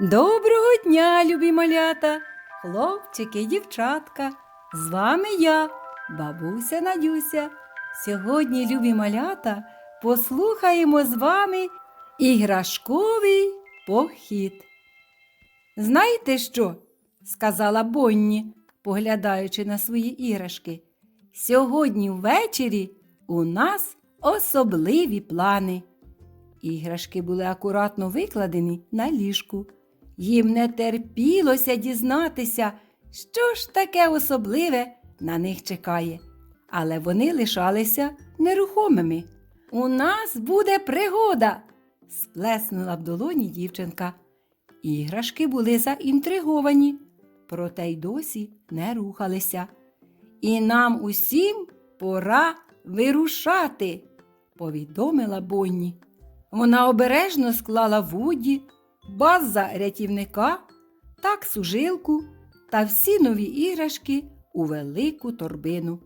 Доброго дня, любі малята, хлопчики, і дівчатка. З вами я, бабуся Надюся. Сьогодні, любі малята, послухаємо з вами іграшковий похід. Знаєте що? сказала Бонні, поглядаючи на свої іграшки. Сьогодні ввечері у нас особливі плани. Іграшки були акуратно викладені на ліжку. Їм не терпілося дізнатися, що ж таке особливе на них чекає. Але вони лишалися нерухомими. У нас буде пригода, сплеснула в долоні дівчинка. Іграшки були заінтриговані, проте й досі не рухалися. І нам усім пора вирушати, повідомила Бонні. Вона обережно склала Вуді, база рятівника, таксу жилку та всі нові іграшки у велику торбину.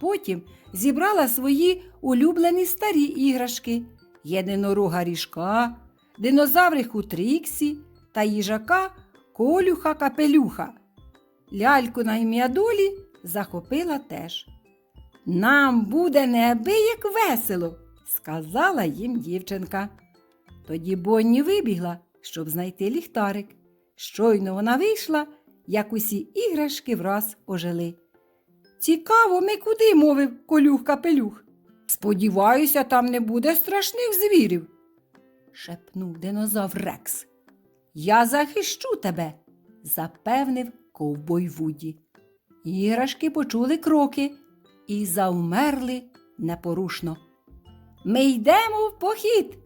Потім зібрала свої улюблені старі іграшки єдинорога ріжка, динозавриху Тріксі та їжака Колюха Капелюха. Ляльку на ім'я долі захопила теж. Нам буде неабияк весело, сказала їм дівчинка. Тоді Бонні вибігла, щоб знайти ліхтарик. Щойно вона вийшла, як усі іграшки враз ожили. Цікаво, ми куди, мовив колюх капелюх. Сподіваюся, там не буде страшних звірів, шепнув динозавр Рекс. Я захищу тебе, запевнив ковбой Вуді. Іграшки почули кроки і завмерли непорушно. Ми йдемо в похід,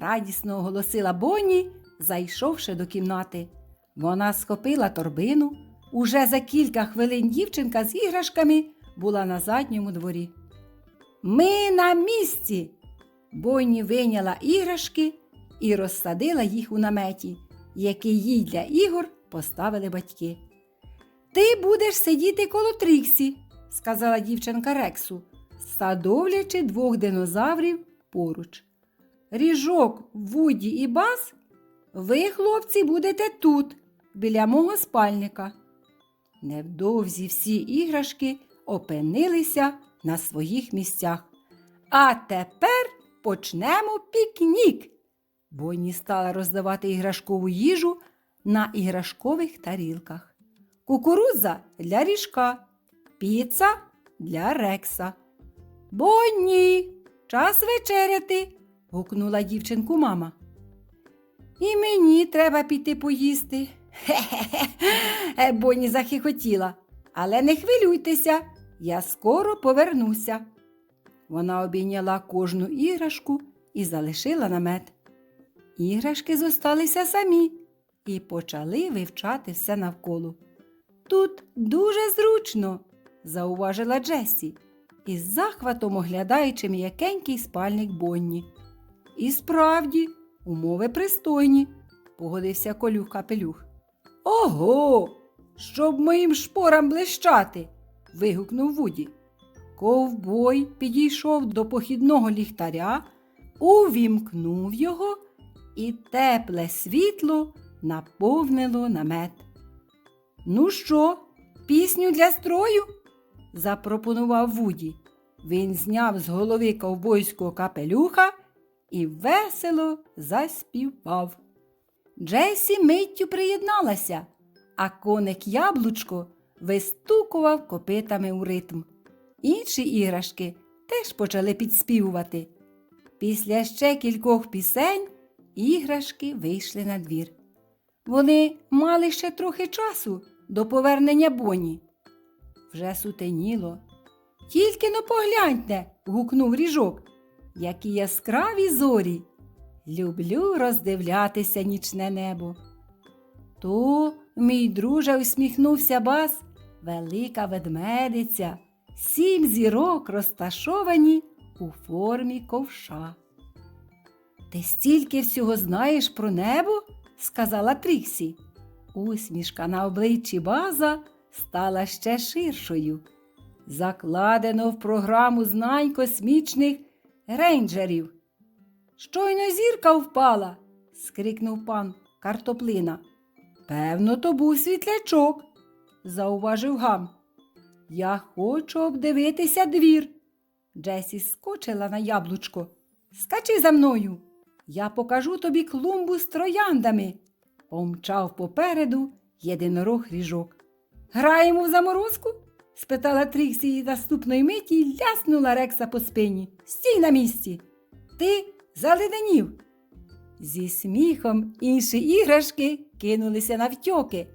радісно оголосила Бонні, зайшовши до кімнати. Вона схопила торбину. Уже за кілька хвилин дівчинка з іграшками була на задньому дворі. Ми на місці. Бонні вийняла іграшки і розсадила їх у наметі, який їй для ігор поставили батьки. Ти будеш сидіти коло Тріксі, сказала дівчинка Рексу, садовлячи двох динозаврів поруч. Ріжок, Вуді і Бас, ви, хлопці, будете тут, біля мого спальника. Невдовзі всі іграшки опинилися на своїх місцях. А тепер почнемо пікнік. Бонні стала роздавати іграшкову їжу на іграшкових тарілках. Кукурудза для ріжка, піца для рекса. Бонні, час вечеряти, гукнула дівчинку мама. І мені треба піти поїсти. Хе-хе-хе, Бонні захихотіла. Але не хвилюйтеся, я скоро повернуся. Вона обійняла кожну іграшку і залишила намет. Іграшки зосталися самі і почали вивчати все навколо. Тут дуже зручно, зауважила Джесі, із захватом оглядаючи м'якенький спальник Бонні. І справді, умови пристойні, погодився колюх капелюх. Ого, щоб моїм шпорам блищати. вигукнув Вуді. Ковбой підійшов до похідного ліхтаря, увімкнув його, і тепле світло наповнило намет. Ну що, пісню для строю? запропонував Вуді. Він зняв з голови ковбойського капелюха і весело заспівав. Джесі миттю приєдналася, а коник яблучко вистукував копитами у ритм. Інші іграшки теж почали підспівувати. Після ще кількох пісень іграшки вийшли на двір. Вони мали ще трохи часу до повернення Боні. Вже сутеніло. Тільки но погляньте, гукнув ріжок. Які яскраві зорі. Люблю роздивлятися нічне небо. То, мій друже, усміхнувся бас, велика ведмедиця, сім зірок розташовані у формі ковша. Ти стільки всього знаєш про небо? сказала Тріксі. Усмішка на обличчі база стала ще ширшою. Закладено в програму знань космічних рейнджерів. Щойно зірка впала, скрикнув пан картоплина. Певно, то був світлячок, зауважив гам. Я хочу обдивитися двір. Джесі скочила на яблучко. Скачи за мною. Я покажу тобі клумбу з трояндами. Помчав попереду єдинорог ріжок. Граємо в заморозку? Спитала Тріксі і наступної миті й ляснула Рекса по спині. Стій на місці. Ти заледенів. Зі сміхом інші іграшки кинулися навтьоки,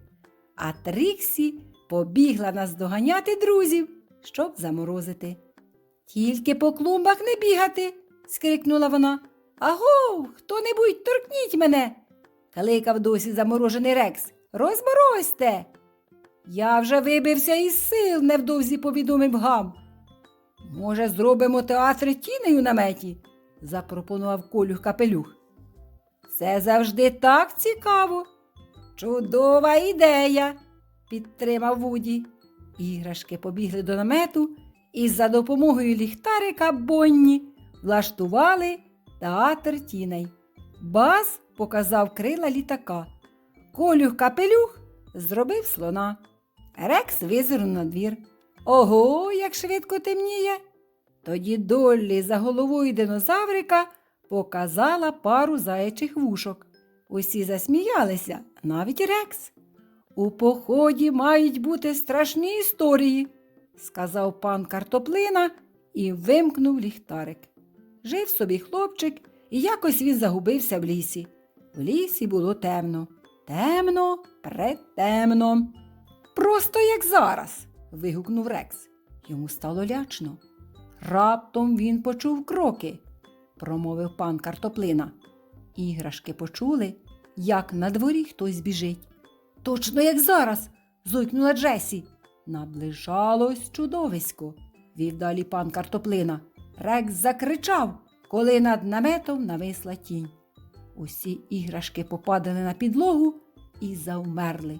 а Тріксі побігла наздоганяти друзів, щоб заморозити. Тільки по клумбах не бігати, скрикнула вона. Агов, хто-небудь торкніть мене. кликав досі заморожений Рекс. Розморозьте. Я вже вибився із сил, невдовзі повідомив гам. Може, зробимо театр тіней у наметі? запропонував колюх капелюх. Це завжди так цікаво. Чудова ідея, підтримав Вуді. Іграшки побігли до намету і за допомогою ліхтарика Бонні влаштували театр тіней. Бас показав крила літака. Колюх капелюх зробив слона. Рекс визирнув на двір. Ого, як швидко темніє. Тоді Доллі за головою динозаврика показала пару заячих вушок. Усі засміялися, навіть Рекс. У поході мають бути страшні історії, сказав пан картоплина і вимкнув ліхтарик. Жив собі хлопчик, і якось він загубився в лісі. В лісі було темно. Темно, претемно. Просто як зараз. вигукнув Рекс. Йому стало лячно. Раптом він почув кроки, промовив пан картоплина. Іграшки почули, як на дворі хтось біжить. Точно як зараз. зойкнула Джесі. Наближалось чудовисько, вів далі пан картоплина. Рекс закричав, коли над наметом нависла тінь. Усі іграшки попадали на підлогу і завмерли.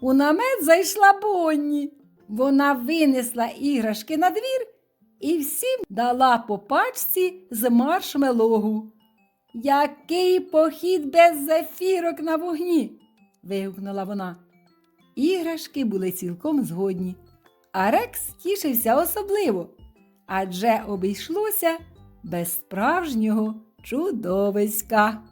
У намет зайшла Бонні. Вона винесла іграшки на двір і всім дала по пачці з маршмелогу. Який похід без зефірок на вогні? вигукнула вона. Іграшки були цілком згодні, а Рекс тішився особливо, адже обійшлося без справжнього чудовиська.